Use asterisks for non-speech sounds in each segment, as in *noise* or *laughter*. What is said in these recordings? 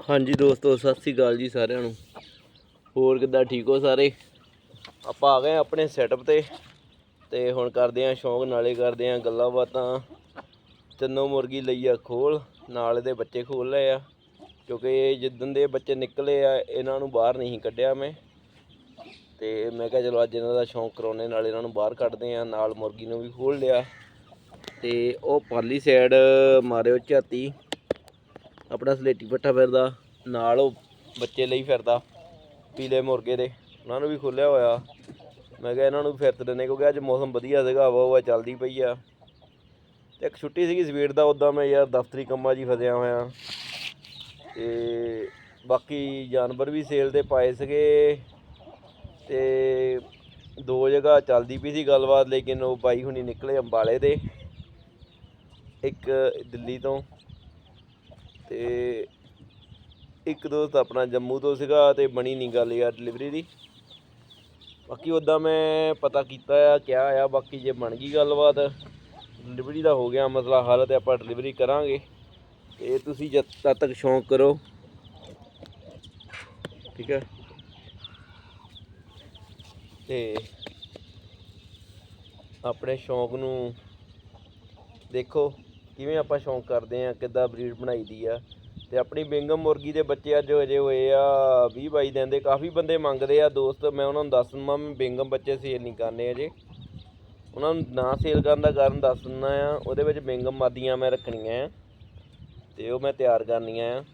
ਹਾਂਜੀ ਦੋਸਤੋ, ਸਤਿ ਸ੍ਰੀ ਅਕਾਲ ਜੀ ਸਾਰਿਆਂ ਨੂੰ। ਹੋਰ ਕਿੱਦਾਂ, ਠੀਕ ਹੋ ਸਾਰੇ? ਆਪਾਂ ਆ ਗਏ ਹਾਂ ਆਪਣੇ ਸੈਟਅਪ ਤੇ ਤੇ ਹੁਣ ਕਰਦੇ ਆਂ ਸ਼ੌਂਕ, ਨਾਲੇ ਕਰਦੇ ਆਂ ਗੱਲਾਂ ਬਾਤਾਂ। ਤਿੰਨੋਂ ਮੁਰਗੀ ਲਈ ਆ ਖੋਲ, ਨਾਲ ਇਹਦੇ ਬੱਚੇ ਖੋਲ ਲਏ ਆ। ਕਿਉਂਕਿ ਇਹ ਜਿੱਦਣ ਦੇ ਬੱਚੇ ਨਿਕਲੇ ਆ, ਇਹਨਾਂ ਨੂੰ ਬਾਹਰ ਨਹੀਂ ਕੱਢਿਆ ਮੈਂ। ਤੇ ਮੈਂ ਕਿਹਾ ਚਲੋ ਅੱਜ ਇਹਨਾਂ ਦਾ ਸ਼ੌਂਕ ਕਰਾਉਣੇ ਨਾਲ ਇਹਨਾਂ ਨੂੰ ਬਾਹਰ ਕੱਢਦੇ ਆ ਨਾਲ ਮੁਰਗੀ ਨੂੰ ਵੀ ਖੋਲ ਲਿਆ। ਤੇ ਉਹ ਪਾਲੀ ਸਾਈਡ ਮਾਰਿਓ ਝਾਤੀ। ਆਪਣਾ ਸਲੇਟੀ ਪੱਠਾ ਫਿਰਦਾ, ਨਾਲ ਉਹ ਬੱਚੇ ਲਈ ਫਿਰਦਾ, ਪੀਲੇ ਮੁਰਗੇ ਦੇ। ਉਹਨਾਂ ਨੂੰ ਵੀ ਖੋਲਿਆ ਹੋਇਆ। ਮੈਂ ਕਿਹਾ ਇਹਨਾਂ ਨੂੰ ਵੀ ਫਿਰਤ ਦਿੰਦੇ, ਕਿਉਂਕਿ ਅੱਜ ਮੌਸਮ ਵਧੀਆ ਸੀਗਾ, ਹਵਾ ਹਵਾ ਚੱਲਦੀ ਪਈ ਆ। ਤੇ ਇੱਕ ਛੁੱਟੀ ਸੀਗੀ ਸਵੇਰ ਦਾ ਉਦਾਂ ਮੈਂ ਯਾਰ ਦਫ਼ਤਰੀ ਕੰਮਾਂ 'ਚ ਹੀ ਫਸਿਆ ਹੋਇਆ। ਤੇ ਬਾਕੀ ਜਾਨਵਰ ਵੀ ਸੇਲ ਤੇ ਪਾਏ ਸੀਗੇ। ਤੇ ਦੋ ਜਗ੍ਹਾ ਚੱਲਦੀ ਪਈ ਸੀ ਗੱਲਬਾਤ, ਲੇਕਿਨ ਉਹ ਬਾਈ ਹੁਣੀ ਨਿਕਲੇ ਅੰਬਾਲੇ ਦੇ, ਇੱਕ ਦਿੱਲੀ ਤੋਂ। ਤੇ ਇੱਕ ਦੋਸਤ ਆਪਣਾ ਜੰਮੂ ਤੋਂ ਸੀਗਾ ਤੇ ਬਣੀ ਨਹੀਂ ਗੱਲ ਯਾਰ ਡਿਲੀਵਰੀ ਦੀ। ਬਾਕੀ ਉਦਾਂ ਮੈਂ ਪਤਾ ਕੀਤਾ ਆ ਕਿਆ ਆ, ਬਾਕੀ ਜੇ ਬਣ ਗਈ ਗੱਲਬਾਤ ਡਿਲੀਵਰੀ ਦਾ ਹੋ ਗਿਆ ਮਸਲਾ ਹੱਲ ਤੇ ਆਪਾਂ ਡਿਲੀਵਰੀ ਕਰਾਂਗੇ। ਤੇ ਤੁਸੀਂ ਜਦ ਤਦ ਤੱਕ ਸ਼ੌਂਕ ਕਰੋ। ਠੀਕ ਹੈ ਤੇ ਆਪਣੇ ਸ਼ੌਂਕ ਨੂੰ ਦੇਖੋ। ਕਿਵੇਂ ਆਪਾਂ ਸ਼ੌਂਕ ਕਰਦੇ ਆ, ਕਿੱਦਾਂ ਬਰੀਡ ਬਣਾਈ ਦੀ ਆ। ਤੇ ਆਪਣੀ ਬਿੰਗਮ ਮੁਰਗੀ ਦੇ ਬੱਚੇ ਅੱਜ ਹਜੇ ਹੋਏ ਆ 20 22 ਦਿਨ ਦੇ, ਕਾਫੀ ਬੰਦੇ ਮੰਗਦੇ ਆ ਦੋਸਤ, ਮੈਂ ਉਹਨਾਂ ਨੂੰ ਦੱਸ ਦਿੰਦਾ ਮੈਂ ਬਿੰਗਮ ਬੱਚੇ ਸੇਲ ਨਹੀਂ ਕਰਨੇ ਅਜੇ। ਉਹਨਾਂ ਨੂੰ ਨਾ ਸੇਲ ਕਰਨ ਦਾ ਕਾਰਨ ਦੱਸ ਦਿੰਦਾ ਆ, ਉਹਦੇ ਵਿੱਚ ਬਿੰਗਮ ਮਾਦੀਆਂ ਮੈਂ ਰੱਖਣੀਆਂ ਆ, ਤੇ ਉਹ ਮੈਂ ਤਿਆਰ ਕਰਨੀਆਂ ਆ।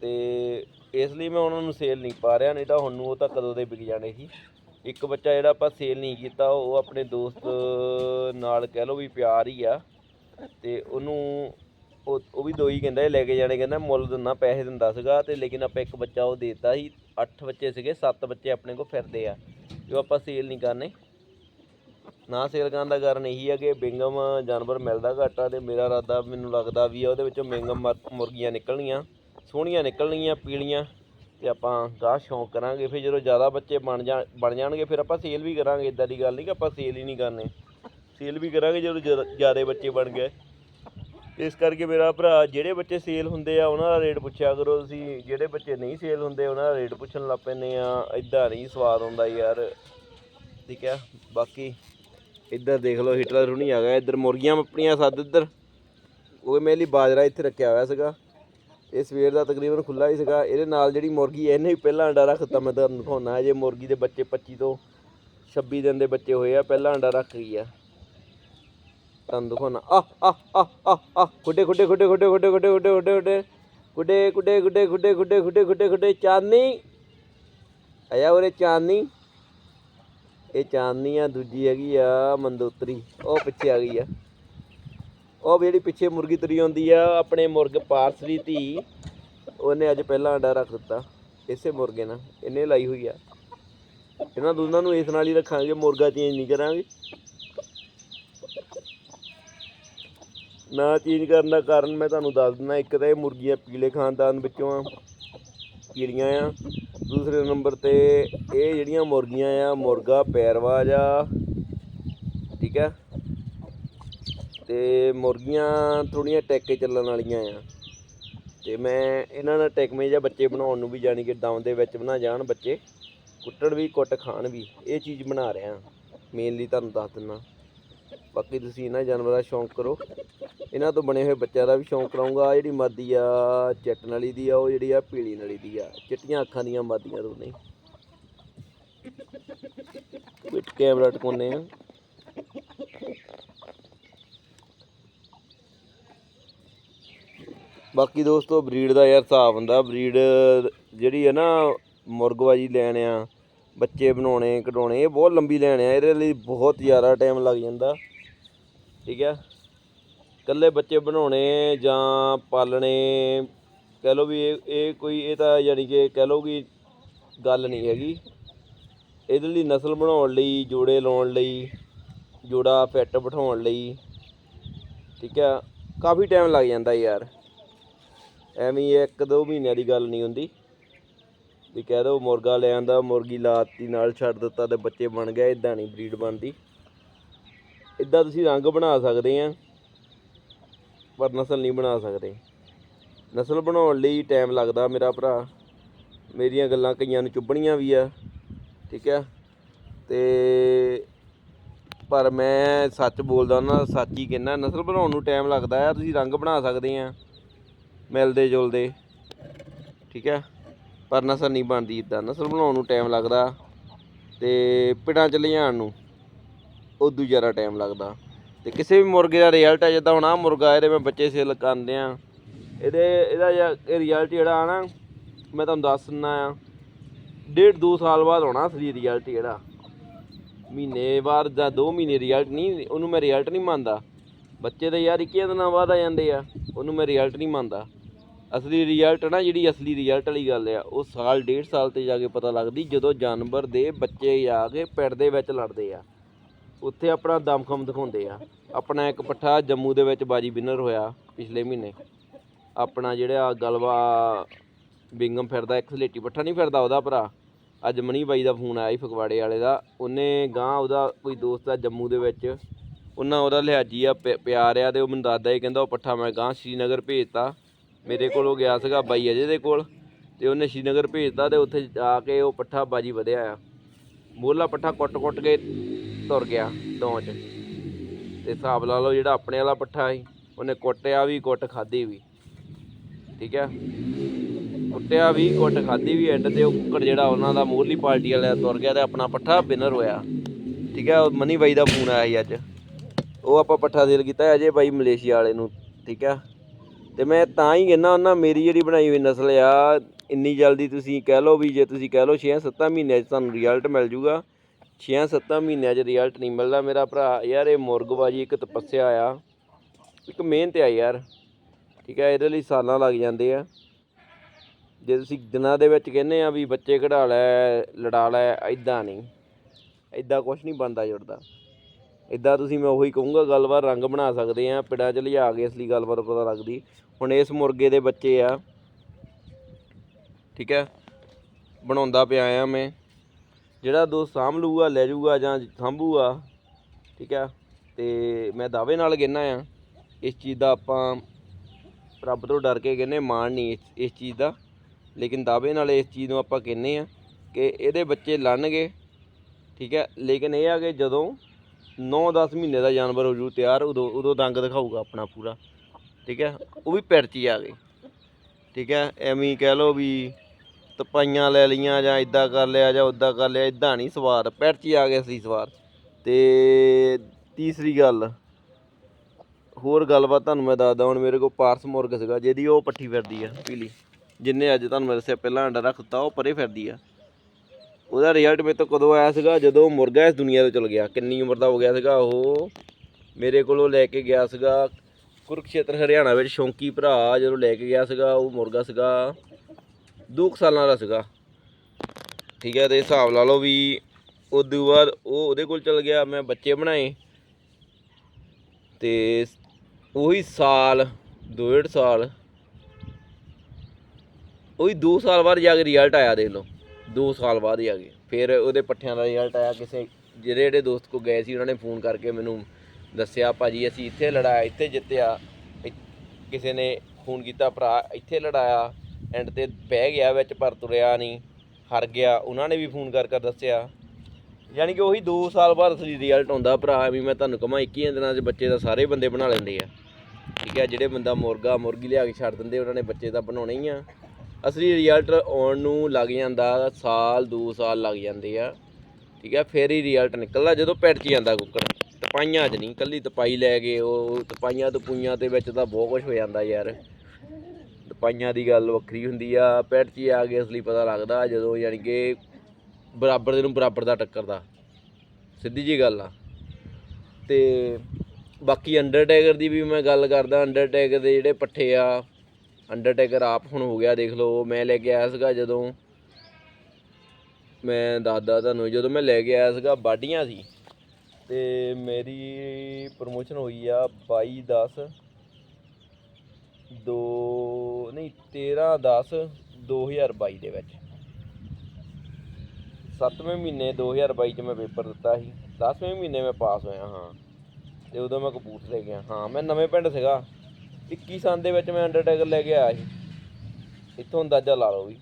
ਤੇ ਇਸ ਲਈ ਮੈਂ ਉਹਨਾਂ ਨੂੰ ਸੇਲ ਨਹੀਂ ਪਾ ਰਿਹਾ, ਨਹੀਂ ਤਾਂ ਹੁਣ ਨੂੰ ਉਹ ਤਾਂ ਕਦੋਂ ਦੇ ਵਿਕ ਜਾਣੇ ਸੀ। ਇੱਕ ਬੱਚਾ ਜਿਹੜਾ ਆਪਾਂ ਸੇਲ ਨਹੀਂ ਕੀਤਾ, ਉਹ ਆਪਣੇ ਦੋਸਤ ਨਾਲ ਕਹਿ ਲਓ ਵੀ ਪਿਆਰ ਹੀ ਆ। ਤੇ ਉਹਨੂੰ ਉਹ ਉਹ ਵੀ ਦੋ ਹੀ ਕਹਿੰਦਾ ਇਹ ਲੈ ਕੇ ਜਾਣੇ, ਕਹਿੰਦਾ ਮੁੱਲ ਦਿੰਦਾ, ਪੈਸੇ ਦਿੰਦਾ ਸੀਗਾ ਤੇ ਲੇਕਿਨ ਆਪਾਂ ਇੱਕ ਬੱਚਾ ਉਹ ਦੇਤਾ ਸੀ 8 ਬੱਚੇ ਸੀਗੇ 7 ਬੱਚੇ ਆਪਣੇ ਕੋਲ ਫਿਰਦੇ ਆ, ਜੋ ਆਪਾਂ ਸੇਲ ਨਹੀਂ ਕਰਨੇ। ਨਾ ਸੇਲ ਕਰਨ ਦਾ ਕਾਰਨ ਇਹੀ ਹੈ ਕਿ ਬਿੰਗਮ ਜਾਨਵਰ ਮਿਲਦਾ ਘੱਟ ਆ ਤੇ ਮੇਰਾ ਇਰਾਦਾ ਮੈਨੂੰ ਲੱਗਦਾ ਵੀ ਆ, ਉਹਦੇ ਵਿੱਚੋਂ ਬਿੰਗਮ ਮਰ- ਮੁਰਗੀਆਂ ਨਿਕਲਣੀਆਂ, ਸੋਹਣੀਆਂ ਨਿਕਲਣਗੀਆਂ ਪੀਲੀਆਂ, ਤੇ ਆਪਾਂ ਗਾਹ ਸ਼ੌਂਕ ਕਰਾਂਗੇ, ਫਿਰ ਜਦੋਂ ਜ਼ਿਆਦਾ ਬੱਚੇ ਬਣ ਜਾਣ ਬਣ ਜਾਣਗੇ, ਫਿਰ ਆਪਾਂ ਸੇਲ ਵੀ ਕਰਾਂਗੇ ਇਦਾਂ ਦੀ ਗੱਲ ਨਹੀਂ ਕਿ ਆਪਾਂ ਸੇਲ ਹੀ ਨਹੀਂ ਕਰਨੇ। ਸੇਲ ਵੀ ਕਰਾਂਗੇ ਜਦੋਂ ਜ਼ਿਆਦਾ ਬੱਚੇ ਬਣ ਗਏ। ਇਸ ਕਰਕੇ ਮੇਰਾ ਭਰਾ, ਜਿਹੜੇ ਬੱਚੇ ਸੇਲ ਹੁੰਦੇ ਆ, ਉਹਨਾਂ ਦਾ ਰੇਟ ਪੁੱਛਿਆ ਕਰੋ ਤੁਸੀਂ। ਜਿਹੜੇ ਬੱਚੇ ਨਹੀਂ ਸੇਲ ਹੁੰਦੇ, ਉਹਨਾਂ ਦਾ ਰੇਟ ਪੁੱਛਣ ਲੱਗ ਪੈਂਦੇ ਆ। ਇਦਾਂ ਨਹੀਂ ਸਵਾਦ ਆਉਂਦਾ ਯਾਰ। ਠੀਕ ਹੈ ਬਾਕੀ ਇੱਧਰ ਦੇਖ ਲਓ ਹਿਟਲਰ ਹੁਣੀ ਆ ਗਿਆ। ਇੱਧਰ ਮੁਰਗੀਆਂ ਆਪਣੀਆਂ ਸੱਦ ਇੱਧਰ। ਉਹ ਮੇਰੇ ਲਈ ਬਾਜਰਾ ਇੱਥੇ ਰੱਖਿਆ ਹੋਇਆ ਸੀਗਾ। ਇਹ ਸਵੇਰ ਦਾ ਤਕਰੀਬਨ ਖੁੱਲਾ ਹੀ ਸੀਗਾ। ਇਹਦੇ ਨਾਲ ਜਿਹੜੀ ਮੁਰਗੀ ਇਹਨੇ ਵੀ ਪਹਿਲਾਂ ਅੰਡਾ ਰੱਖਤਾ ਮੈਂ ਤੁਹਾਨੂੰ ਦਿਖਾਉਣਾ ਜੇ ਮੁਰਗੀ ਦੇ ਬੱਚੇ 25 ਤੋਂ 26 ਦਿਨ ਦੇ ਬੱਚੇ ਹੋਏ ਆ। ਪਹਿਲਾਂ ਅੰਡਾ ਰੱਖ ਗਈ ਆ। ਤੁਹਾਨੂੰ ਦਿਖਾਉਣਾ ਆ ਆ ਆ ਆ ਆ ਗੁੱਡੇ ਗੁੱਡੇ ਗੁੱਡੇ ਗੁੱਡੇ ਗੁੱਡੇ ਗੁੱਡੇ ਗੁੱਡੇ ਗੁੱਡੇ ਗੁੱਡੇ ਗੁੱਡੇ ਗੁੱਡੇ ਗੁੱਡੇ ਗੁੱਡੇ ਗੁੱਡੇ ਗੁੱਡੇ ਗੁੱਡੇ ਗੁੱਡੇ ਚਾਂਦਨੀ ਆਇਆ ਉਰੇ ਚਾਂਦਨੀ ਇਹ ਚਾਂਦਨੀ ਆ ਦੂਜੀ ਹੈਗੀ ਆ ਮੰਦੋਤਰੀ ਉਹ ਪਿੱਛੇ ਆ ਗਈ ਆ ਉਹ ਜਿਹੜੀ ਪਿੱਛੇ ਮੁਰਗੀ ਤਰੀ ਆਉਂਦੀ ਆ ਆਪਣੇ ਮੁਰਗ ਪਾਰਸ ਦੀ ਧੀ ਉਹਨੇ ਅੱਜ ਪਹਿਲਾਂ ਅੰਡਾ ਰੱਖ ਦਿੱਤਾ ਇਸੇ ਮੁਰਗੇ ਨਾਲ ਇਹਨੇ ਲਾਈ ਹੋਈ ਆ ਇਹਨਾਂ ਦੋਨਾਂ ਨੂੰ ਇਸ ਨਾਲ ਹੀ ਰੱਖਾਂਗੇ ਮੁਰਗਾ ਚੇਂਜ ਨਹੀਂ ਕਰਾਂਗੇ ਨਾ ਚੇਂਜ ਕਰਨ ਦਾ ਕਾਰਨ ਮੈਂ ਤੁਹਾਨੂੰ ਦੱਸ ਦਿੰਦਾ, ਇੱਕ ਤਾਂ ਇਹ ਮੁਰਗੀਆਂ ਪੀਲੇ ਖਾਨਦਾਨ ਵਿੱਚੋਂ ਆ, ਪੀਲੀਆਂ ਆ। ਦੂਸਰੇ ਨੰਬਰ ਤੇ ਇਹ ਜਿਹੜੀਆਂ ਮੁਰਗੀਆਂ ਆ, ਮੁਰਗਾ, ਪੈਰਵਾਜ ਆ, ਠੀਕ ਆ। ਤੇ ਮੁਰਗੀਆਂ ਥੋੜੀਆਂ ਟੈਕੇ ਚੱਲਣ ਵਾਲੀਆਂ ਆ। ਤੇ ਮੈਂ ਇਹਨਾਂ ਦਾ ਟੈਕਮੇ ਜਾਂ ਬੱਚੇ ਬਣਾਉਣ ਨੂੰ ਵੀ ਜਾਣੀ ਕਿ ਦਮ ਦੇ ਵਿੱਚ ਬਣਾ ਜਾਣ ਬੱਚੇ। ਕੁੱਟਣ ਵੀ, ਕੁੱਟ ਖਾਣ ਵੀ, ਇਹ ਚੀਜ਼ ਬਣਾ ਰਿਹਾ। ਮੇਨਲੀ ਤੁਹਾਨੂੰ ਦੱਸ ਦਿੰਦਾ। ਬਾਕੀ ਤੁਸੀਂ ਇਹਨਾਂ ਜਾਨਵਰਾਂ ਦਾ ਸ਼ੌਂਕ ਕਰੋ। ਇਹਨਾਂ ਤੋਂ ਬਣੇ ਹੋਏ ਬੱਚਿਆਂ ਦਾ ਵੀ ਸ਼ੌਂਕ ਕਰਾਉਂਗਾ। ਜਿਹੜੀ ਮਾਦੀ ਆ ਚਿੱਟ ਨਲੀ ਦੀ ਆ, ਉਹ ਜਿਹੜੀ ਆ ਪੀਲੀ ਨਲੀ ਦੀ ਆ। ਚਿੱਟੀਆਂ ਅੱਖਾਂ ਦੀਆਂ ਮਾਦੀਆਂ ਦੋਨੇ। ਬਿਟ ਕੈਮਰਾ ਟਕੋਨੇ ਆ। ਬਾਕੀ ਦੋਸਤੋ, ਬਰੀਡ ਦਾ ਯਾਰ ਹਿਸਾਬ ਹੁੰਦਾ। ਬਰੀਡ ਜਿਹੜੀ ਹੈ ਨਾ ਮੁਰਗਵਾਜੀ ਲੈਣ ਆ, ਬੱਚੇ ਬਣਾਉਣੇ, ਕਢਾਉਣੇ, ਇਹ ਬਹੁਤ ਲੰਬੀ ਲੈਣ ਆ। ਇਹਦੇ ਲਈ ਬਹੁਤ ਜ਼ਿਆਦਾ ਟਾਈਮ ਲੱਗ ਜਾਂਦਾ। ਠੀਕ ਹੈ? ਇਕੱਲੇ ਬੱਚੇ ਬਣਾਉਣੇ ਜਾਂ ਪਾਲਣੇ, ਕਹਿ ਲਓ ਵੀ ਇਹ ਇਹ ਕੋਈ, ਇਹ ਤਾਂ ਯਾਨੀ ਕਿ ਕਹਿ ਲਓ ਕਿ ਗੱਲ ਨਹੀਂ ਹੈਗੀ। ਇਹਦੇ ਲਈ ਨਸਲ ਬਣਾਉਣ ਲਈ, ਜੋੜੇ ਲਾਉਣ ਲਈ, ਜੋੜਾ ਫਿੱਟ ਬਿਠਾਉਣ ਲਈ, ਠੀਕ ਹੈ? ਕਾਫੀ ਟਾਈਮ ਲੱਗ ਜਾਂਦਾ ਯਾਰ। ਐਵੇਂ ਹੀ ਇੱਕ ਦੋ ਮਹੀਨਿਆਂ ਦੀ ਗੱਲ ਨਹੀਂ ਹੁੰਦੀ। ਵੀ ਕਹਿ ਦੋ ਮੁਰਗਾ ਲੈ ਆਂਦਾ, ਮੁਰਗੀ ਲਾਤੀ, ਨਾਲ ਛੱਡ ਦਿੱਤਾ ਤੇ ਬੱਚੇ ਬਣ ਗਏ ਇਦਾਂ ਨਹੀਂ ਬਰੀਡ ਬਣਦੀ। ਇਦਾਂ ਤੁਸੀਂ ਰੰਗ ਬਣਾ ਸਕਦੇ ਆ, ਪਰ ਨਸਲ ਨਹੀਂ ਬਣਾ ਸਕਦੇ। ਨਸਲ ਬਣਾਉਣ ਲਈ ਟਾਈਮ ਲੱਗਦਾ ਮੇਰਾ ਭਰਾ। ਮੇਰੀਆਂ ਗੱਲਾਂ ਕਈਆਂ ਨੂੰ ਚੁੱਭਣੀਆਂ ਵੀ ਆ, ਠੀਕ ਆ? ਤੇ ਪਰ ਮੈਂ ਸੱਚ ਬੋਲਦਾ ਉਹਨਾਂ ਸੱਚ ਹੀ ਕਹਿੰਦਾ, ਨਸਲ ਬਣਾਉਣ ਨੂੰ ਟਾਈਮ ਲੱਗਦਾ ਆ, ਤੁਸੀਂ ਰੰਗ ਬਣਾ ਸਕਦੇ ਆ, ਮਿਲਦੇ ਜੁਲਦੇ, ਠੀਕ ਆ? ਪਰ ਨਸਲ ਨਹੀਂ ਬਣਦੀ ਇਦਾਂ। ਨਸਲ ਬਣਾਉਣ ਨੂੰ ਟਾਈਮ ਲੱਗਦਾ ਤੇ ਪਿੰਡਾਂ ਚ ਲਿਜਾਣ ਨੂੰ। ਉਦੋਂ ਜ਼ਿਆਦਾ ਟਾਈਮ ਲੱਗਦਾ। ਤੇ ਕਿਸੇ ਵੀ ਮੁਰਗੇ ਦਾ ਰਿਜ਼ਲਟ ਹੈ ਜਿੱਦਾਂ ਹੁਣ ਆਹ ਮੁਰਗਾ, ਇਹਦੇ ਮੈਂ ਬੱਚੇ ਸੇਲ ਕਰਦੇ ਆ। ਇਹਦੇ, ਇਹਦਾ ਇਹ ਰਿਜ਼ਲਟ ਜਿਹੜਾ ਆ ਨਾ, ਮੈਂ ਤੁਹਾਨੂੰ ਦੱਸ ਦਿੰਦਾ ਆ। ਡੇਢ ਦੋ ਸਾਲ ਬਾਅਦ ਹੋਣਾ ਅਸਲੀ ਰਿਜ਼ਲਟ ਜਿਹੜਾ। ਮਹੀਨੇ ਬਾਅਦ ਜਾਂ 2 ਮਹੀਨੇ ਰਿਜ਼ਲਟ ਨਹੀਂ, ਉਹਨੂੰ ਮੈਂ ਰਿਜ਼ਲਟ ਨਹੀਂ ਮੰਨਦਾ। ਬੱਚੇ ਤਾਂ ਯਾਰ 21 ਦਿਨਾਂ ਬਾਅਦ ਆ ਜਾਂਦੇ ਆ, ਉਹਨੂੰ ਮੈਂ ਰਿਜ਼ਲਟ ਨਹੀਂ ਮੰਨਦਾ। ਅਸਲੀ ਰਿਜ਼ਲਟ ਨਾ, ਜਿਹੜੀ ਅਸਲੀ ਰਿਜ਼ਲਟ ਵਾਲੀ ਗੱਲ ਆ, ਉਹ ਸਾਲ, ਡੇਢ ਸਾਲ ਤੇ ਜਾ ਕੇ ਪਤਾ ਲੱਗਦੀ, ਜਦੋਂ ਜਾਨਵਰ ਦੇ ਬੱਚੇ ਜਾ ਕੇ ਪਿੰਡ ਦੇ ਵਿੱਚ ਲੜਦੇ ਆ। ਉੱਥੇ ਆਪਣਾ ਦਮਖਮ ਦਿਖਾਉਂਦੇ ਆ। ਆਪਣਾ ਇੱਕ ਪੱਠਾ ਜੰਮੂ ਦੇ ਵਿੱਚ ਬਾਜੀ ਵਿਨਰ ਹੋਇਆ ਪਿਛਲੇ ਮਹੀਨੇ। ਆਪਣਾ ਜਿਹੜਾ ਗਲਵਾ ਬਿੰਗਮ ਫਿਰਦਾ, ਇੱਕ ਸਲੇਟੀ ਪੱਠਾ ਨਹੀਂ ਫਿਰਦਾ ਉਹਦਾ ਭਰਾ। ਅੱਜ ਮਣੀ ਬਾਈ ਦਾ ਫੋਨ ਆਇਆ ਸੀ ਫਗਵਾੜੇ ਵਾਲੇ ਦਾ। ਉਹਨੇ ਗਾਂ ਉਹਦਾ ਕੋਈ ਦੋਸਤ ਆ ਜੰਮੂ ਦੇ ਵਿੱਚ। ਉਹਨਾਂ ਉਹਦਾ ਲਿਹਾਜੀ ਆ ਪਿ- ਪਿਆਰ ਆ ਤੇ ਉਹ ਮੈਨੂੰ ਦੱਸਦਾ ਸੀ, ਕਹਿੰਦਾ ਉਹ ਪੱਠਾ ਮੈਂ ਗਾਂ ਸ਼੍ਰੀਨਗਰ ਭੇਜਤਾ। ਮੇਰੇ ਕੋਲ ਉਹ ਗਿਆ ਸੀਗਾ ਬਾਈ ਅਜੇ ਦੇ ਕੋਲ। ਤੇ ਉਹਨੇ ਸ਼੍ਰੀਨਗਰ ਭੇਜਤਾ ਤੇ ਉੱਥੇ ਜਾ ਕੇ ਉਹ ਪੱਠਾ ਬਾਜੀ ਵਧਿਆ ਆ। ਮੋਲਾ ਪੱਠਾ ਕੁੱਟ-ਕੁੱਟ ਕੇ ਤੁਰ ਗਿਆ ਦੌਂ 'ਚ। ਤੇ ਹਿਸਾਬ ਲਾ ਲਓ ਜਿਹੜਾ ਆਪਣੇ ਵਾਲਾ ਪੱਠਾ ਸੀ, ਉਹਨੇ ਕੁੱਟਿਆ ਵੀ, ਕੁੱਟ ਖਾਧੀ ਵੀ। ਠੀਕ ਹੈ? ਕੁੱਟਿਆ ਵੀ, ਕੁੱਟ ਖਾਧੀ ਵੀ ਐਂਡ ਤੇ ਉਹ ਕੁੱਕੜ ਜਿਹੜਾ ਉਹਨਾਂ ਦਾ ਮੋਰਲੀ ਪਾਰਟੀ ਵਾਲਾ ਤੁਰ ਗਿਆ ਤੇ ਆਪਣਾ ਪੱਠਾ ਵਿਨਰ ਹੋਇਆ। ਠੀਕ ਹੈ? ਉਹ ਮਨੀ ਬਾਈ ਦਾ ਫੋਨ ਆਇਆ ਸੀ ਅੱਜ। ਉਹ ਆਪਾਂ ਪੱਠਾ ਸੇਲ ਕੀਤਾ ਅਜੇ ਬਾਈ ਮਲੇਸ਼ੀਆ ਵਾਲੇ ਨੂੰ। ਠੀਕ ਹੈ? ਤੇ ਮੈਂ ਤਾਂ ਹੀ ਕਹਿੰਦਾ ਉਹਨਾਂ ਮੇਰੀ ਜਿਹੜੀ ਬਣਾਈ ਹੋਈ ਨਸਲ ਆ, ਇੰਨੀ ਜਲਦੀ ਤੁਸੀਂ ਕਹਿ ਲਓ ਵੀ, ਜੇ ਤੁਸੀਂ ਕਹਿ ਲਓ 6-7 ਮਹੀਨਿਆਂ 'ਚ ਤੁਹਾਨੂੰ ਰਿਜ਼ਲਟ ਮਿਲ ਜੂਗਾ 6-7 ਮਹੀਨਿਆਂ 'ਚ ਰਿਜ਼ਲਟ ਨਹੀਂ ਮਿਲਦਾ। ਮੇਰਾ ਭਰਾ, ਯਾਰ ਇਹ ਮੁਰਗਬਾਜੀ ਇੱਕ ਤਪੱਸਿਆ ਆ। ਇੱਕ ਮਿਹਨਤ ਆ ਯਾਰ। ਠੀਕ ਹੈ ਇਹਦੇ ਲਈ ਸਾਲਾਂ ਲੱਗ ਜਾਂਦੇ ਆ। ਜੇ ਤੁਸੀਂ ਦਿਨਾਂ ਦੇ ਵਿੱਚ ਕਹਿੰਦੇ ਆ ਵੀ ਬੱਚੇ ਕਢਾ ਲੈ, ਲੜਾ ਲੈ ਐਦਾਂ ਨਹੀਂ। ਐਦਾਂ ਕੁਝ ਨਹੀਂ ਬਣਦਾ ਜੁੜਦਾ। ਇਦਾਂ ਤੁਸੀਂ, ਮੈਂ ਉਹੀ ਕਹੂੰਗਾ, ਗੱਲਬਾਤ ਰੰਗ ਬਣਾ ਸਕਦੇ ਆ। ਪਿੰਡਾਂ 'ਚ ਲਿਜਾ ਕੇ ਅਸਲੀ ਗੱਲਬਾਤ ਪਤਾ ਲੱਗਦੀ। ਹੁਣ ਇਸ ਮੁਰਗੇ ਦੇ ਬੱਚੇ ਆ। ਠੀਕ ਹੈ ਬਣਾਉਂਦਾ ਪਿਆ ਆ ਮੈਂ। ਜਿਹੜਾ ਦੋਸਤ ਸਾਂਭ ਲੂਗਾ ਲੈ ਜੂਗਾ ਜਾਂ ਸਾਂਭੂਗਾ, ਠੀਕ ਹੈ ਤੇ ਮੈਂ ਦਾਅਵੇ ਨਾਲ ਕਹਿੰਦਾ ਆ, ਇਸ ਚੀਜ਼ ਦਾ ਆਪਾਂ ਰੱਬ ਤੋਂ ਡਰ ਕੇ ਕਹਿੰਦੇ ਮਾਣ ਨਹੀਂ ਇਸ ਇਸ ਚੀਜ਼ ਦਾ। ਲੇਕਿਨ ਦਾਅਵੇ ਨਾਲ ਇਸ ਚੀਜ਼ ਨੂੰ ਆਪਾਂ ਕਹਿੰਦੇ ਆ ਕਿ ਇਹਦੇ ਬੱਚੇ ਲੜਨਗੇ ਠੀਕ ਹੈ ਲੇਕਿਨ ਇਹ ਆ ਕਿ ਜਦੋਂ 9-10 ਮਹੀਨੇ ਦਾ ਜਾਨਵਰ ਹੋ ਜੂ, ਤਿਆਰ, ਉਦੋਂ ਉਦੋਂ ਦੰਗ ਦਿਖਾਊਗਾ ਆਪਣਾ ਪੂਰਾ, ਠੀਕ ਹੈ ਉਹ ਵੀ ਪਿੜ 'ਚ ਹੀ ਆ ਗਏ ਠੀਕ ਹੈ ਐਵੇਂ ਕਹਿ ਲਓ ਵੀ ਤਪਾਈਆਂ ਲੈ ਲਈਆਂ ਜਾਂ ਇਦਾਂ ਕਰ ਲਿਆ ਜਾਂ ਉਦਾਂ ਕਰ ਲਿਆ ਇਦਾਂ ਨਹੀਂ ਸਵਾਰ ਪੈਰ 'ਚ ਹੀ ਆ ਗਿਆ ਸੀ ਸਵਾਰ ਤੇ ਤੀਸਰੀ ਗੱਲ, ਹੋਰ ਗੱਲਬਾਤ ਤੁਹਾਨੂੰ ਮੈਂ ਦੱਸਦਾ, ਹੁਣ ਮੇਰੇ ਕੋਲ ਪਾਰਸ ਮੁਰਗ ਸੀਗਾ, ਜਿਹਦੀ ਉਹ ਪੱਠੀ ਫਿਰਦੀ ਆ, ਪੀਲੀ। ਜਿੰਨੇ ਅੱਜ ਤੁਹਾਨੂੰ ਮੈਂ ਦੱਸਿਆ ਪਹਿਲਾਂ ਅੰਡਾ ਰੱਖਤਾ ਉਹ ਪਰੇ ਫਿਰਦੀ ਆ। ਉਹਦਾ ਰਿਜ਼ਲਟ ਮੇਰੇ ਤੋਂ ਕਦੋਂ ਆਇਆ ਸੀਗਾ, ਜਦੋਂ ਮੁਰਗਾ ਇਸ ਦੁਨੀਆ ਤੋਂ ਚਲ ਗਿਆ। ਕਿੰਨੀ ਉਮਰ ਦਾ ਹੋ ਗਿਆ ਸੀਗਾ ਉਹ? ਮੇਰੇ ਕੋਲੋਂ ਲੈ ਕੇ ਗਿਆ ਸੀਗਾ ਕੁਰਕਸ਼ੇਤਰ ਹਰਿਆਣਾ ਵਿੱਚ, ਸ਼ੌਂਕੀ ਭਰਾ ਜਦੋਂ ਲੈ ਕੇ ਗਿਆ ਸੀਗਾ, ਉਹ ਮੁਰਗਾ ਸੀਗਾ ਦੋ ਕੁ ਸਾਲਾਂ ਦਾ ਸੀਗਾ। ਠੀਕ ਹੈ, ਤੇ ਹਿਸਾਬ ਲਾ ਲਓ ਵੀ ਉਦੋਂ ਬਾਅਦ ਉਹ ਉਹਦੇ ਕੋਲ ਚਲ ਗਿਆ, ਮੈਂ ਬੱਚੇ ਬਣਾਏ। ਤੇ ਉਹੀ ਸਾਲ ਦੋ ਡੇਢ ਸਾਲ, ਉਹੀ 2 ਸਾਲ ਬਾਅਦ ਜਾ ਕੇ ਰਿਜ਼ਲਟ ਆਇਆ ਦੇਖ ਲਓ। 2 ਸਾਲ ਬਾਅਦ ਜਾ ਕੇ। ਫਿਰ ਉਹਦੇ ਪੱਠਿਆਂ ਦਾ ਰਿਜ਼ਲਟ ਆਇਆ, ਕਿਸੇ ਜਿਹੜੇ ਜਿਹੜੇ ਦੋਸਤ ਕੋ ਗਏ ਸੀ, ਉਹਨਾਂ ਨੇ ਫੋਨ ਕਰਕੇ ਮੈਨੂੰ ਦੱਸਿਆ, ਭਾਜੀ, ਅਸੀਂ ਇੱਥੇ ਲੜਾਇਆ, ਇੱਥੇ ਜਿੱਤਿਆ। ਕਿਸੇ ਨੇ ਫੋਨ ਕੀਤਾ, ਭਰਾ ਇੱਥੇ ਲੜਾਇਆ। ਐਂਡ ਤੇ ਬਹਿ ਗਿਆ ਵਿੱਚ ਪਰ ਤੁਰਿਆ ਨਹੀਂ, ਹਰ ਗਿਆ। ਉਹਨਾਂ ਨੇ ਵੀ ਫੋਨ ਕਰ ਕਰ ਦੱਸਿਆ। ਯਾਨੀ ਕਿ ਉਹੀ 2 ਸਾਲ ਬਾਅਦ ਅਸਲੀ ਰਿਜ਼ਲਟ ਆਉਂਦਾ ਭਰਾ, ਵੀ ਮੈਂ ਤੁਹਾਨੂੰ ਕਹਾਂ 21 ਦਿਨਾਂ 'ਚ ਬੱਚੇ ਦਾ ਸਾਰੇ ਬੰਦੇ ਬਣਾ ਲੈਂਦੇ ਆ। ਠੀਕ ਹੈ ਜਿਹੜੇ ਬੰਦਾ ਮੁਰਗਾ, ਮੁਰਗੀ ਲਿਆ ਕੇ ਛੱਡ ਦਿੰਦੇ, ਉਹਨਾਂ ਨੇ ਬੱਚੇ ਤਾਂ ਬਣਾਉਣੇ ਹੀ ਆ। ਅਸਲੀ ਰਿਜ਼ਲਟ ਆਉਣ ਨੂੰ ਲੱਗ ਜਾਂਦਾ, ਸਾਲ 2 ਸਾਲ ਲੱਗ ਜਾਂਦੇ ਆ। ਠੀਕ ਹੈ ਫਿਰ ਹੀ ਰਿਜ਼ਲਟ ਨਿਕਲਦਾ, ਜਦੋਂ ਪੈੜ 'ਚ ਜਾਂਦਾ ਕੁੱਕੜ। ਤਪਾਈਆਂ 'ਚ ਨਹੀਂ, ਕੱਲੀ ਤਪਾਈ ਲੈ ਕੇ, ਉਹ ਤਪਾਈਆਂ ਤਪੂਈਆਂ ਦੇ ਵਿੱਚ ਤਾਂ ਬਹੁਤ ਕੁਝ ਹੋ ਜਾਂਦਾ ਯਾਰ। ਪਾਈਆਂ ਦੀ ਗੱਲ ਵੱਖਰੀ ਹੁੰਦੀ ਆ ਪੈੜ 'ਚ ਹੀ ਆ ਕੇ ਅਸਲੀ ਪਤਾ ਲੱਗਦਾ ਜਦੋਂ ਯਾਨੀ ਕਿ ਬਰਾਬਰ ਦੇ ਨੂੰ ਬਰਾਬਰ ਦਾ ਟੱਕਰਦਾ। ਸਿੱਧੀ ਜੀ ਗੱਲ ਆ। ਤੇ ਬਾਕੀ ਅੰਡਰਟੇਕਰ ਦੀ ਵੀ ਮੈਂ ਗੱਲ ਕਰਦਾ ਅੰਡਰਟੇਕਰ ਦੇ ਜਿਹੜੇ ਪੱਠੇ ਆ ਅੰਡਰਟੇਕਰ ਆਪ ਹੁਣ ਹੋ ਗਿਆ, ਦੇਖ ਲਓ, ਮੈਂ ਲੈ ਕੇ ਆਇਆ ਸੀਗਾ ਜਦੋਂ ਮੈਂ ਦਾਦਾ ਤੁਹਾਨੂੰ, ਜਦੋਂ ਮੈਂ ਲੈ ਕੇ ਆਇਆ ਸੀਗਾ, ਬਾਡੀਆਂ ਸੀ। ਤੇ ਮੇਰੀ ਪ੍ਰਮੋਸ਼ਨ ਹੋਈ ਆ 22 10 ਦੋ, ਨਹੀਂ 13 10 2022 ਦੇ ਵਿੱਚ। 7ਵੇਂ ਮਹੀਨੇ 2022 ਚ ਮੈਂ ਪੇਪਰ ਦਿੱਤਾ ਸੀ। 10ਵੇਂ ਮਹੀਨੇ ਮੈਂ ਪਾਸ ਹੋਇਆ, ਹਾਂ। ਤੇ ਉਦੋਂ ਮੈਂ ਕਪੂਰਥਲੇ ਗਿਆ, ਹਾਂ, ਮੈਂ ਨਵੇਂ ਪਿੰਡ ਸੀਗਾ। 21 ਸਾਲ ਦੇ ਵਿੱਚ ਮੈਂ ਅੰਡਰਟੇਕਰ ਲੈ ਕੇ ਆਇਆ ਸੀ। ਇੱਥੋਂ ਅੰਦਾਜ਼ਾ ਲਾ ਲਓ ਵੀ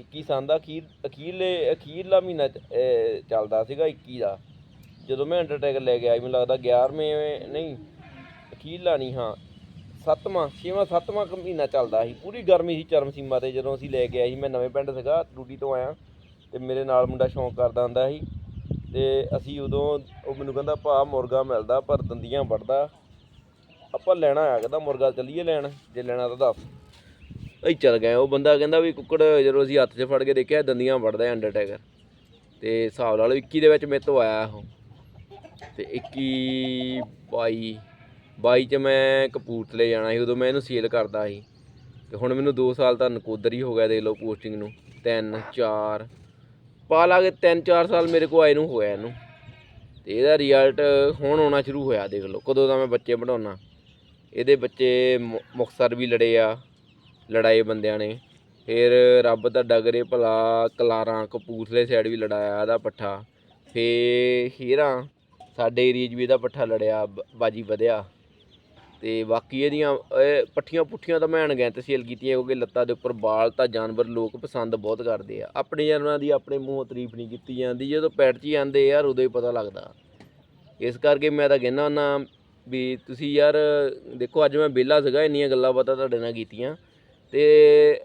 21 ਸਾਲ ਦਾ ਅਖੀਰ, ਅਖੀਰਲੇ, ਅਖੀਰਲਾ ਮਹੀਨਾ ਚੱਲਦਾ ਸੀਗਾ 21 ਦਾ। ਜਦੋਂ ਮੈਂ ਅੰਡਰਟੇਕਰ ਲੈ ਕੇ ਆਇਆ, ਮੈਨੂੰ ਲੱਗਦਾ 11ਵੇਂ ਨਹੀਂ, ਅਖੀਰਲਾ ਨਹੀਂ, ਹਾਂ। ਸੱਤਵਾਂ, ਛੇਵਾਂ, ਸੱਤਵਾਂ ਕੁ ਮਹੀਨਾ ਚੱਲਦਾ ਸੀ। ਪੂਰੀ ਗਰਮੀ ਸੀ ਚਰਮ ਸੀਮਾ ਤੇ ਜਦੋਂ ਅਸੀਂ ਲੈ ਕੇ ਆਏ ਸੀ। ਮੈਂ ਨਵੇਂ ਪਿੰਡ ਸੀਗਾ, ਡਿਊਟੀ ਤੋਂ ਆਇਆ। ਤੇ ਮੇਰੇ ਨਾਲ ਮੁੰਡਾ ਸ਼ੌਂਕ ਕਰਦਾ ਹੁੰਦਾ ਸੀ। ਤੇ ਅਸੀਂ ਉਦੋਂ, ਉਹ ਮੈਨੂੰ ਕਹਿੰਦਾ, ਭਾ, ਮੁਰਗਾ ਮਿਲਦਾ, ਪਰ ਦੰਦੀਆਂ ਵੱਢਦਾ। ਆਪਾਂ ਲੈਣਾ ਆ, ਕਹਿੰਦਾ, ਮੁਰਗਾ ਚੱਲੀਏ ਲੈਣ। ਜੇ ਲੈਣਾ ਤਾਂ ਦੱਸ। ਅਸੀਂ ਚੱਲ ਗਏ। ਉਹ ਬੰਦਾ ਕਹਿੰਦਾ ਵੀ ਕੁੱਕੜ ਜਦੋਂ ਅਸੀਂ ਹੱਥ 'ਚ ਫੜ ਕੇ ਦੇਖਿਆ, ਦੰਦੀਆਂ ਵੱਢਦਾ ਅੰਡਰਟੇਕਰ ਤੇ ਹਿਸਾਬ ਲਾ ਲਓ 21 ਦੇ ਵਿੱਚ ਮੇਰੇ ਤੋਂ ਆਇਆ ਉਹ। ਤੇ 21 22 22 ਚ ਮੈਂ ਕਪੂਰਥਲੇ ਜਾਣਾ ਸੀ, ਉਦੋਂ ਮੈਂ ਇਹਨੂੰ ਸੇਲ ਕਰਦਾ ਸੀ। ਤੇ ਹੁਣ ਮੈਨੂੰ 2 ਸਾਲ ਤਾਂ ਨਕੋਦਰ ਹੀ ਹੋ ਗਿਆ, ਦੇਖ ਲਓ ਪੋਸਟਿੰਗ ਨੂੰ। 3 4 ਪਾ ਲਾ ਕੇ 3 4 ਸਾਲ ਮੇਰੇ ਕੋ ਆਏ ਨੂੰ ਹੋਇਆ ਇਹਨੂੰ। ਤੇ ਇਹਦਾ ਰਿਜ਼ਲਟ ਹੁਣ ਆਉਣਾ ਸ਼ੁਰੂ ਹੋਇਆ, ਦੇਖ ਲਓ, ਕਦੋਂ ਦਾ ਮੈਂ ਬੱਚੇ ਬਣਾਉਣਾ ਇਹਦੇ ਬੱਚੇ ਮੁ- ਮੁਕਤਸਰ ਵੀ ਲੜੇ ਆ, ਲੜਾਏ ਬੰਦਿਆਂ ਨੇ। ਫਿਰ ਰੱਬ ਦਾ ਡਗਰੇ ਭਲਾ, ਕਲਾਰਾਂ, ਕਪੂਰਥਲੇ ਸਾਈਡ ਵੀ ਲੜਾਇਆ ਇਹਦਾ ਪੱਠਾ। ਫੇ ਹੀਰਾ, ਸਾਡੇ ਏਰੀਏ 'ਚ ਵੀ ਇਹਦਾ ਪੱਠਾ ਲੜਿਆ ਬਾਜੀ ਵਧਿਆ। ਤੇ ਬਾਕੀ ਇਹਦੀਆਂ, ਇਹ ਪੱਠੀਆਂ ਪੁੱਠੀਆਂ ਤਾਂ ਮੈਂ ਅਣਗਿਣਤ ਸੇਲ ਕੀਤੀਆਂ ਕਿਉਂਕਿ ਲੱਤਾਂ ਦੇ ਉੱਪਰ ਬਾਲ ਤਾਂ ਜਾਨਵਰ ਲੋਕ ਪਸੰਦ ਬਹੁਤ ਕਰਦੇ ਆ। ਆਪਣੇ ਜਾਨਵਰਾਂ ਦੀ ਆਪਣੇ ਮੂੰਹੋਂ ਤਾਰੀਫ ਨਹੀਂ ਕੀਤੀ ਜਾਂਦੀ, ਜਦੋਂ ਪੈਟ 'ਚ ਹੀ ਆਂਦੇ ਯਾਰ ਉਦੋਂ ਹੀ ਪਤਾ ਲੱਗਦਾ। ਇਸ ਕਰਕੇ ਮੈਂ ਤਾਂ ਕਹਿੰਦਾ ਹੁੰਦਾ ਵੀ ਤੁਸੀਂ ਯਾਰ, ਦੇਖੋ ਅੱਜ ਮੈਂ ਵਿਹਲਾ ਸੀਗਾ, ਇੰਨੀਆਂ ਗੱਲਾਂ ਬਾਤਾਂ ਤੁਹਾਡੇ ਨਾਲ ਕੀਤੀਆਂ। ਤੇ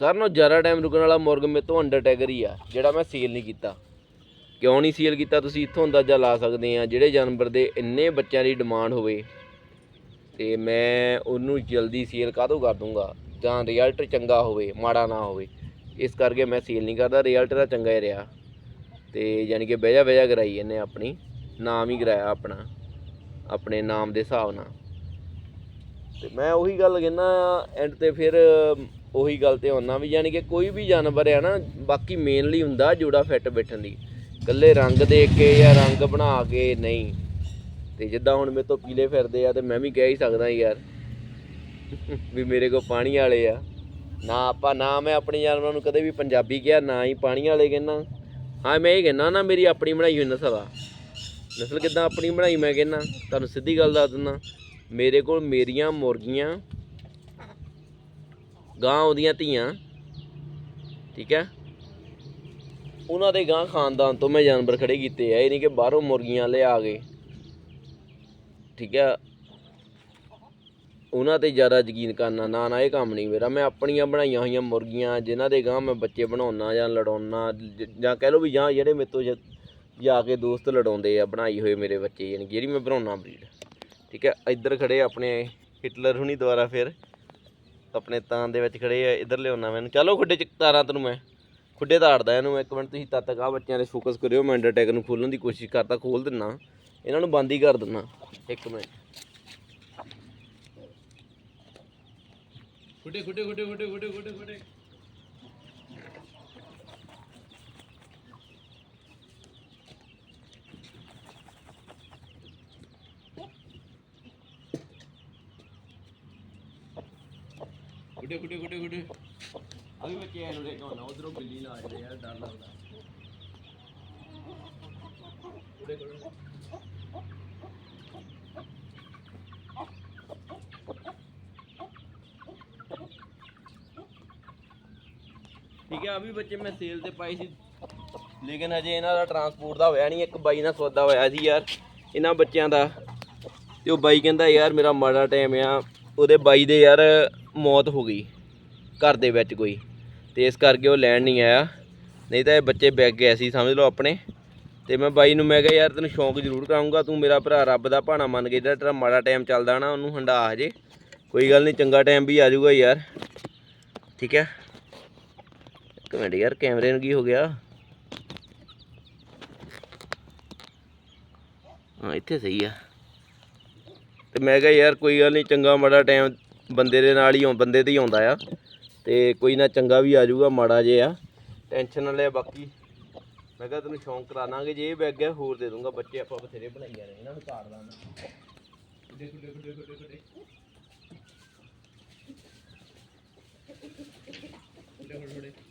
ਸਾਰਿਆਂ ਨੂੰ ਜ਼ਿਆਦਾ ਟਾਈਮ ਰੁਕਣ ਵਾਲਾ ਮੁਰਗ ਮੇਰੇ ਤੋਂ ਅੰਡਰਟੇਕਰ ਹੀ ਆ, ਜਿਹੜਾ ਮੈਂ ਸੇਲ ਨਹੀਂ ਕੀਤਾ। ਕਿਉਂ ਨਹੀਂ ਸੀਲ ਕੀਤਾ? ਤੁਸੀਂ ਇੱਥੋਂ ਅੰਦਾਜ਼ਾ ਲਾ ਸਕਦੇ ਆ ਜਿਹੜੇ ਜਾਨਵਰ ਦੇ ਇੰਨੇ ਬੱਚਿਆਂ ਦੀ ਡਿਮਾਂਡ ਹੋਵੇ। ਤੇ ਮੈਂ ਉਹਨੂੰ ਜਲਦੀ ਸੀਲ ਕਾਹਤੋਂ ਕਰ ਦੂੰਗਾ? ਜਾਂ ਰਿਜ਼ਲਟ ਚੰਗਾ ਹੋਵੇ, ਮਾੜਾ ਨਾ ਹੋਵੇ। ਇਸ ਕਰਕੇ ਮੈਂ ਸੀਲ ਨਹੀਂ ਕਰਦਾ। ਰਿਜ਼ਲਟ ਦਾ ਚੰਗਾ ਹੀ ਰਿਹਾ। ਤੇ ਯਾਨੀ ਕਿ ਬਹਿਜਾ ਬਹਿਜਾ ਕਰਾਈ ਇਹਨੇ ਆਪਣੀ। ਨਾਮ ਹੀ ਕਰਾਇਆ ਆਪਣਾ। ਆਪਣੇ ਨਾਮ ਦੇ ਹਿਸਾਬ ਨਾਲ। ਤੇ ਮੈਂ ਉਹੀ ਗੱਲ ਕਹਿੰਦਾ ਐਂਡ ਤੇ ਫਿਰ ਉਹੀ ਗੱਲ ਤੇ ਆਉਣਾ ਵੀ। ਯਾਨੀ ਕਿ ਕੋਈ ਵੀ ਜਾਨਵਰ ਹੈ ਨਾ, ਬਾਕੀ ਮੇਨਲੀ ਹੁੰਦਾ ਜੋੜਾ ਫਿੱਟ ਬੈਠਣ ਦੀ। ਇਕੱਲੇ ਰੰਗ ਦੇਖ ਕੇ ਜਾਂ ਰੰਗ ਬਣਾ ਕੇ ਨਹੀਂ। ਤੇ ਜਿੱਦਾਂ ਹੁਣ ਮੇਰੇ ਤੋਂ ਪੀਲੇ ਫਿਰਦੇ ਆ ਤੇ ਮੈਂ ਵੀ ਕਹਿ ਹੀ ਸਕਦਾ ਯਾਰ *laughs* ਵੀ ਮੇਰੇ ਕੋਲ ਪਾਣੀ ਵਾਲੇ ਆ। ਨਾ ਆਪਾਂ, ਨਾ ਮੈਂ ਆਪਣੇ ਜਾਨਵਰਾਂ ਨੂੰ ਕਦੇ ਵੀ ਪੰਜਾਬੀ ਕਿਹਾ, ਨਾ ਹੀ ਪਾਣੀ ਵਾਲੇ ਕਹਿੰਦਾ ਹਾਂ, ਮੈਂ ਇਹ ਕਹਿੰਦਾ ਨਾ, ਮੇਰੀ ਆਪਣੀ ਬਣਾਈ ਹੋਈ ਨਸਲ ਆ। ਨਸਲ ਕਿੱਦਾਂ ਆਪਣੀ ਬਣਾਈ ਮੈਂ ਕਹਿੰਦਾ ਤੁਹਾਨੂੰ ਸਿੱਧੀ ਗੱਲ ਦੱਸ ਦਿੰਦਾ ਮੇਰੇ ਕੋਲ ਮੇਰੀਆਂ ਮੁਰਗੀਆਂ, ਗਾਂ ਉਹਦੀਆਂ ਧੀਆਂ, ਠੀਕ ਹੈ? ਉਹਨਾਂ ਦੇ ਗਾਂ ਖਾਨਦਾਨ ਤੋਂ ਮੈਂ ਜਾਨਵਰ ਖੜੇ ਕੀਤੇ ਆ, ਇਹ ਨਹੀਂ ਕਿ ਬਾਹਰੋਂ ਮੁਰਗੀਆਂ ਲਿਆ ਕੇ। ਠੀਕ ਹੈ ਉਹਨਾਂ ਤੇ ਜ਼ਿਆਦਾ ਯਕੀਨ ਕਰਨਾ, ਨਾ ਨਾ ਇਹ ਕੰਮ ਨਹੀਂ ਮੇਰਾ। ਮੈਂ ਆਪਣੀਆਂ ਬਣਾਈਆਂ ਹੋਈਆਂ ਮੁਰਗੀਆਂ, ਜਿਨ੍ਹਾਂ ਦੇ ਗਾਂ ਮੈਂ ਬੱਚੇ ਬਣਾਉਣਾ ਜਾਂ ਲੜਾਉਣਾ ਜ- ਜਾਂ ਕਹਿ ਲਓ ਵੀ ਜਾਂ ਜਿਹੜੇ ਮੇਰੇ ਤੋਂ ਜ- ਜਾ ਕੇ ਦੋਸਤ ਲੜਾਉਂਦੇ ਆ, ਬਣਾਈ ਹੋਏ ਮੇਰੇ ਬੱਚੇ, ਯਾਨੀ ਕਿ ਜਿਹੜੀ ਮੈਂ ਬਣਾਉਣਾ ਬਰੀਡ। ਠੀਕ ਹੈ ਇੱਧਰ ਖੜੇ ਆਪਣੇ ਹਿਟਲਰ ਹੁਣੀ ਦੁਆਰਾ ਫਿਰ। ਆਪਣੇ ਤਾਂ ਦੇ ਵਿੱਚ ਖੜੇ ਆ, ਇੱਧਰ ਲਿਆਉਣਾ ਮੈਨੂੰ ਚਲੋ ਖੁੱਡੇ ਚ ਤਾਰਾਂ ਤੈਨੂੰ ਮੈਂ। ਖੁੱਡੇ ਤਾੜਦਾ ਇਹਨੂੰ, ਇੱਕ ਮਿੰਟ ਤੁਸੀਂ ਤਦ ਤੱਕ ਆ ਬੱਚਿਆਂ 'ਤੇ ਫੋਕਸ ਕਰਿਓ, ਮੈਂ ਅੰਡਰਟੇਕਰ ਨੂੰ ਖੋਲਣ ਦੀ ਕੋਸ਼ਿਸ਼ ਕਰਦਾ, ਖੋਲ ਦਿੰਨਾ। ਇਹਨਾਂ ਨੂੰ ਬੰਦ ਹੀ ਕਰ ਦਿੰਨਾ। ਇੱਕ ਮਿੰਟ। ਖੁੱਡੇ ਖੁੱਡੇ ਖੁੱਡੇ ਖੁੱਡੇ ਖੁੱਡੇ ਖੁੱਡੇ ਖੁੱਡੇ। ਖੁੱਡੇ ਖੁੱਡੇ ਖੁੱਡੇ ਖੁੱਡੇ। ਆ ਵੀ ਬੱਚੇ ਇਹਨੂੰ ਲੈ ਕੇ ਆਉਣਾ, ਉਧਰੋਂ ਬਿੱਲੀ ਨਾ ਆ ਡਰ ਲੱਗਦਾ। ਖੁੱਡੇ ਖੁੱਡੇ ਠੀਕ ਹੈ ਆ ਵੀ ਬੱਚੇ ਮੈਂ ਸੇਲ ਤੇ ਪਾਈ ਸੀ, ਲੇਕਿਨ ਅਜੇ ਇਹਨਾਂ ਦਾ ਟਰਾਂਸਪੋਰਟ ਦਾ ਹੋਇਆ ਨਹੀਂ, ਇੱਕ ਬਾਈ ਨਾਲ ਸੌਦਾ ਹੋਇਆ ਸੀ ਯਾਰ, ਇਹਨਾਂ ਬੱਚਿਆਂ ਦਾ। ਤੇ ਉਹ ਬਾਈ ਕਹਿੰਦਾ, ਯਾਰ ਮੇਰਾ ਮਾੜਾ ਟਾਈਮ ਆ। ਉਹਦੇ ਬਾਈ ਦੇ ਯਾਰ ਮੌਤ ਹੋ ਗਈ। ਘਰ ਦੇ ਵਿੱਚ ਕੋਈ। ਤੇ ਇਸ ਕਰਕੇ ਉਹ ਲੈਣ ਨਹੀਂ ਆਇਆ। ਨਹੀਂ ਤਾਂ ਇਹ ਬੱਚੇ ਵਿਕ ਗਏ ਸੀ, ਸਮਝ ਲਓ ਆਪਣੇ। ਤੇ ਮੈਂ ਬਾਈ ਨੂੰ ਮੈਂ ਕਿਹਾ, ਯਾਰ ਤੈਨੂੰ ਸ਼ੌਂਕ ਜ਼ਰੂਰ ਕਰਾਉਂਗਾ ਤੂੰ ਮੇਰਾ ਭਰਾ ਰੱਬ ਦਾ ਭਾਣਾ ਮੰਨ ਕੇ ਜਿਹੜਾ ਤੇਰਾ ਮਾੜਾ ਟਾਈਮ ਚੱਲਦਾ ਨਾ, ਉਹਨੂੰ ਹੰਡਾ ਹਜੇ ਕੋਈ ਗੱਲ ਨਹੀਂ, ਚੰਗਾ ਟਾਈਮ ਵੀ ਆ ਜਾਊਗਾ ਯਾਰ। ਠੀਕ ਹੈ? ਇੱਕ ਮਿੰਟ ਯਾਰ, ਕੈਮਰੇ ਨੂੰ ਕੀ ਹੋ ਗਿਆ? ਹਾਂ, ਇੱਥੇ ਸਹੀ ਆ। ਤੇ ਮੈਂ ਕਿਹਾ, ਯਾਰ ਕੋਈ ਗੱਲ ਨਹੀਂ, ਚੰਗਾ ਮਾੜਾ ਟਾਈਮ ਬੰਦੇ ਦੇ ਨਾਲ ਹੀ ਆਉਂ, ਬੰਦੇ ਤੇ ਹੀ ਆਉਂਦਾ ਆ। ਤੇ ਕੋਈ ਨਾ ਚੰਗਾ ਵੀ ਆ ਜਾਊਗਾ, ਮਾੜਾ ਜੇ ਆ। ਟੈਨਸ਼ਨ ਨਾ ਲੈ ਬਾਕੀ। ਮੈਂ ਕਿਹਾ ਤੈਨੂੰ ਸ਼ੌਂਕ ਕਰਾ ਦਾਂਗੇ, ਜੇ ਇਹ ਬੈਗ ਹੈ ਹੋਰ ਦੇ ਦੂੰਗਾ। ਬੱਚੇ ਆਪਾਂ ਬਥੇਰੇ ਬਣਾਈਆਂ ਨੇ, ਇਹਨਾਂ ਨੂੰ ਕਾੜ ਦਾਂਗੇ ਖੁੱਡੇ ਖੁੱਡੇ ਖੁੱਡੇ ਖੁੱਡੇ ਖੁੱਡੇ ਖੁੱਡੇ ਖੁੱਡੇ।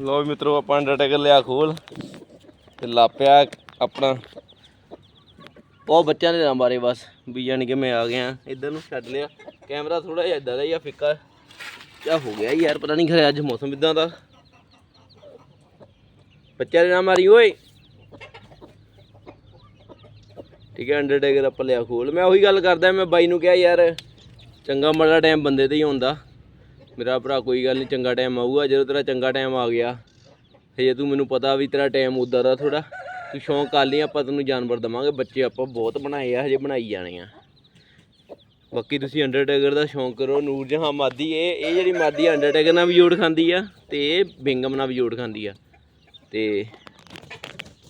ਲੋ ਮਿੱਤਰੋ, ਆਪਾਂ ਅੰਡਰਟੇਕਰ ਲਿਆ ਖੋਲ ਤੇ ਲਾਪਿਆ ਆਪਣਾ। ਉਹ ਬੱਚਿਆਂ ਦੇ ਨਾਮ ਬਾਰੇ ਬਸ, ਵੀ ਜਾਣੀ ਕਿ ਮੈਂ ਆ ਗਿਆ, ਇੱਧਰ ਨੂੰ ਛੱਡ ਲਿਆ। ਕੈਮਰਾ ਥੋੜਾ ਜਿਹਾ ਇਦਾਂ ਦਾ ਹੀ ਆ, ਫਿੱਕਾ। ਕਿਆ ਹੋ ਗਿਆ ਯਾਰ, ਪਤਾ ਨਹੀਂ ਖਰੇ ਅੱਜ ਮੌਸਮ ਇਦਾਂ ਦਾ। ਬੱਚਿਆਂ ਦੇ ਨਾਮ ਮਾਰੀ, ਓਏ। ਠੀਕ ਹੈ ਅੰਡਰਟੇਕਰ ਆਪਾਂ ਲਿਆ ਖੋਲ। ਮੈਂ ਉਹੀ ਗੱਲ ਕਰਦਾ, ਮੈਂ ਬਾਈ ਨੂੰ ਕਿਹਾ, ਯਾਰ, ਚੰਗਾ ਮਾੜਾ ਟਾਈਮ ਬੰਦੇ ਤੇ ਹੀ ਹੁੰਦਾ ਮੇਰਾ ਭਰਾ ਕੋਈ ਗੱਲ ਨਹੀਂ ਚੰਗਾ ਟਾਈਮ ਆਊਗਾ, ਜਦੋਂ ਤੇਰਾ ਚੰਗਾ ਟਾਈਮ ਆ ਗਿਆ, ਹਜੇ ਤੂੰ ਮੈਨੂੰ ਪਤਾ ਵੀ ਤੇਰਾ ਟਾਈਮ ਉਦਾਂ ਦਾ ਥੋੜਾ ਤੂੰ ਸ਼ੌਂਕ ਕਰ ਲਈ, ਆਪਾਂ ਤੈਨੂੰ ਜਾਨਵਰ ਦਵਾਂਗੇ, ਬੱਚੇ ਆਪਾਂ ਬਹੁਤ ਬਣਾਏ ਆ, ਹਜੇ ਬਣਾਈ ਜਾਣੇ ਆ। ਬਾਕੀ ਤੁਸੀਂ ਅੰਡਰਟੇਕਰ ਦਾ ਸ਼ੌਂਕ ਕਰੋ, ਨੂਰ ਜਹਾਂ ਮਾਦੀ, ਇਹ ਇਹ ਜਿਹੜੀ ਮਾਦੀ ਆ ਅੰਡਰਟੇਕਰ ਨਾਲ ਵੀ ਜੋੜ ਖਾਂਦੀ ਆ, ਤੇ ਇਹ ਬਿੰਗਮ ਨਾਲ ਵੀ ਜੋੜ ਖਾਂਦੀ ਆ। ਤੇ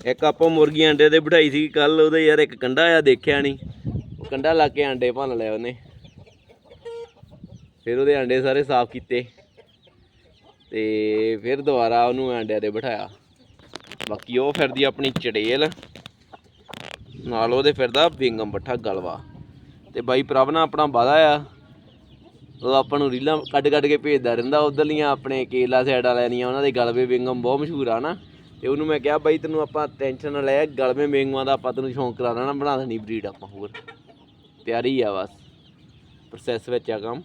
ਇੱਕ ਆਪਾਂ ਮੁਰਗੀ ਅੰਡੇ ਤੇ ਬਿਠਾਈ ਸੀ ਕੱਲ ਉਹਦੇ ਯਾਰ ਇੱਕ ਕੰਡਾ ਆ, ਦੇਖਿਆ ਨਹੀਂ ਉਹ ਕੰਡਾ ਲਾ ਕੇ ਅੰਡੇ ਭੰਨ ਲਿਆ ਉਹਨੇ। ਫਿਰ ਉਹਦੇ ਆਂਡੇ ਸਾਰੇ ਸਾਫ਼ ਕੀਤੇ ਤੇ ਫਿਰ ਦੁਬਾਰਾ ਉਹਨੂੰ ਆਂਡਿਆਂ ਤੇ ਬਿਠਾਇਆ। ਬਾਕੀ ਉਹ ਫਿਰਦੀ ਆਪਣੀ ਚੜੇਲ, ਨਾਲ ਉਹਦੇ ਫਿਰਦਾ ਬਿੰਗਮ ਬੱਠਾ ਗਲਵਾ। ਤੇ ਬਾਈ ਪ੍ਰਭ ਨਾਲ ਆਪਣਾ ਵਾਦਾ ਆ, ਉਹ ਆਪਾਂ ਨੂੰ ਰੀਲਾਂ ਕੱਢ ਕੱਢ ਕੇ ਭੇਜਦਾ ਰਹਿੰਦਾ, ਉਧਰਲੀਆਂ ਆਪਣੇ ਕੇਲਾ ਸਾਈਡ ਵਾਲਿਆਂ ਦੀਆਂ, ਉਹਨਾਂ ਦੇ ਗਲਵੇ ਬਿੰਗਮ ਬਹੁਤ ਮਸ਼ਹੂਰ ਆ ਨਾ। ਤੇ ਉਹਨੂੰ ਮੈਂ ਕਿਹਾ, ਬਾਈ ਤੈਨੂੰ ਆਪਾਂ ਟੈਨਸ਼ਨ ਨਾ ਲੈ, ਗਲਵੇ ਬਿੰਗਮਾਂ ਦਾ ਆਪਾਂ ਤੈਨੂੰ ਸ਼ੌਂਕ ਕਰਾ ਦੇਣਾ, ਬਣਾ ਦੇਣੀ ਬਰੀਡ ਆਪਾਂ ਹੋਰ। ਤਿਆਰੀ ਆ ਬਸ ਪ੍ਰੋਸੈਸ ਵਿੱਚ ਆ ਕੰਮ।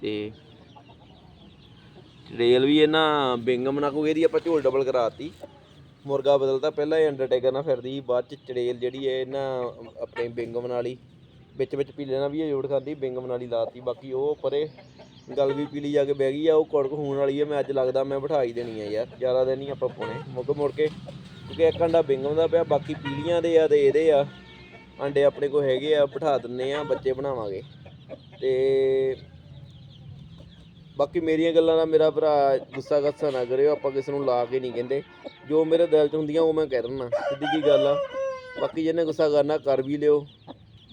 ਤੇ ਰੇਲ ਵੀ ਇਹਨਾਂ ਬਿੰਗਮ ਨਾਲ ਕੋਈ ਇਹਦੀ ਆਪਾਂ ਝੋਲ ਡਬਲ ਕਰਾਤੀ। ਮੁਰਗਾ ਬਦਲਦਾ ਪਹਿਲਾਂ ਇਹ ਅੰਡਰਟੇਕਰ ਨਾਲ ਫਿਰਦੀ ਸੀ, ਬਾਅਦ ਚ ਚੜੇਲ ਜਿਹੜੀ ਹੈ ਇਹਨਾਂ ਆਪਣੇ ਬਿੰਗਮ ਨਾਲ ਹੀ ਵਿੱਚ ਵਿੱਚ ਪੀਲੇ ਨਾਲ ਵੀ ਇਹ ਜੋੜ ਖਾਂਦੀ ਬਿੰਗਮ ਨਾਲ ਹੀ ਲਾਤੀ। ਬਾਕੀ ਉਹ ਪਰੇ ਗੱਲ ਵੀ ਪੀਲੀ ਜਾ ਕੇ ਬਹਿ ਗਈ ਆ ਉਹ ਕੜਕ ਹੋਣ ਵਾਲੀ ਆ ਮੈਂ ਅੱਜ ਲੱਗਦਾ ਮੈਂ ਬਿਠਾ ਹੀ ਦੇਣੀ ਆ ਯਾਰ ਜ਼ਿਆਦਾ ਦਿਨ ਨਹੀਂ ਆਪਾਂ ਪਾਉਣੇ। ਮੁੱਕ ਮੁੜ ਕੇ ਕਿਉਂਕਿ ਇੱਕ ਅੰਡਾ ਬਿੰਗਮ ਦਾ ਪਿਆ ਬਾਕੀ ਪੀਲੀਆਂ ਦੇ ਆ ਤੇ ਇਹਦੇ ਆ। ਅੰਡੇ ਆਪਣੇ ਕੋਲ ਹੈਗੇ ਆ ਬਿਠਾ ਦਿੰਨੇ ਆ ਬੱਚੇ ਬਣਾਵਾਂਗੇ। ਤੇ ਬਾਕੀ ਮੇਰੀਆਂ ਗੱਲਾਂ ਨਾਲ ਮੇਰਾ ਭਰਾ ਗੁੱਸਾ ਗੱਸਾ ਨਾ ਕਰਿਓ, ਆਪਾਂ ਕਿਸੇ ਨੂੰ ਲਾ ਕੇ ਨਹੀਂ ਕਹਿੰਦੇ। ਜੋ ਮੇਰੇ ਦਿਲ 'ਚ ਹੁੰਦੀਆਂ, ਉਹ ਮੈਂ ਕਹਿ ਦਿੰਦਾ। ਸਿੱਧੀ ਜੀ ਗੱਲ ਆ। ਬਾਕੀ ਜਿਹਨੇ ਗੁੱਸਾ ਕਰਨਾ, ਕਰ ਵੀ ਲਿਓ।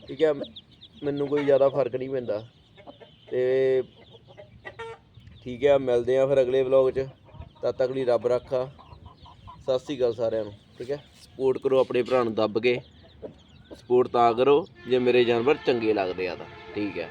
ਠੀਕ ਹੈ ਮੈਨੂੰ ਕੋਈ ਜ਼ਿਆਦਾ ਫ਼ਰਕ ਨਹੀਂ ਪੈਂਦਾ। ਤੇ ਠੀਕ ਹੈ ਮਿਲਦੇ ਆ ਫਿਰ ਅਗਲੇ ਵਲੌਗ 'ਚ। ਤਦ ਤੱਕ ਲਈ ਰੱਬ ਰੱਖਾ। ਸਤਿ ਸ੍ਰੀ ਅਕਾਲ ਸਾਰਿਆਂ ਨੂੰ। ਠੀਕ ਹੈ ਸਪੋਰਟ ਕਰੋ ਆਪਣੇ ਭਰਾ ਨੂੰ ਦੱਬ ਕੇ। ਸਪੋਰਟ ਤਾਂ ਕਰੋ, ਜੇ ਮੇਰੇ ਜਾਨਵਰ ਚੰਗੇ ਲੱਗਦੇ ਆ ਤਾਂ। ਠੀਕ ਹੈ